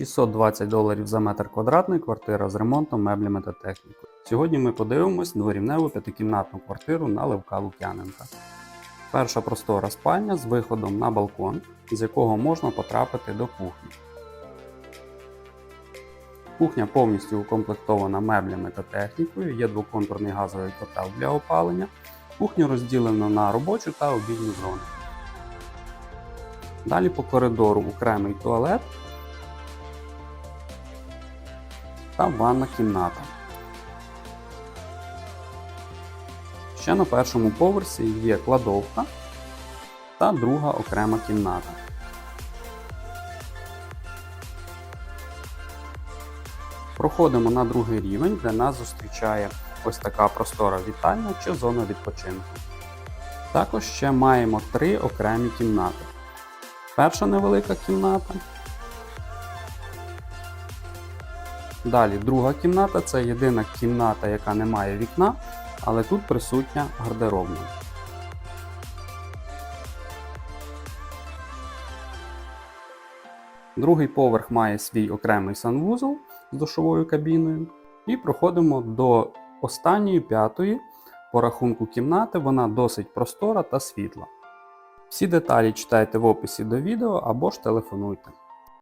620 доларів за метр квадратний квартира з ремонтом, меблями та технікою. Сьогодні ми подивимось дворівневу п'ятикімнатну квартиру на Левка Лук'яненка. Перша простора спальня з виходом на балкон, з якого можна потрапити до кухні. Кухня повністю укомплектована меблями та технікою, є двоконтурний газовий котел для опалення. Кухню розділено на робочу та обідню зону. Далі по коридору окремий туалет та ванна кімната. Ще на першому поверсі є кладовка та друга окрема кімната. Проходимо на другий рівень, де нас зустрічає ось така простора вітальня чи зона відпочинку. Також ще маємо три окремі кімнати. Перша невелика кімната. Далі друга кімната це єдина кімната, яка не має вікна, але тут присутня гардеробна. Другий поверх має свій окремий санвузол з душовою кабіною. І проходимо до останньої п'ятої по рахунку кімнати. Вона досить простора та світла. Всі деталі читайте в описі до відео або ж телефонуйте.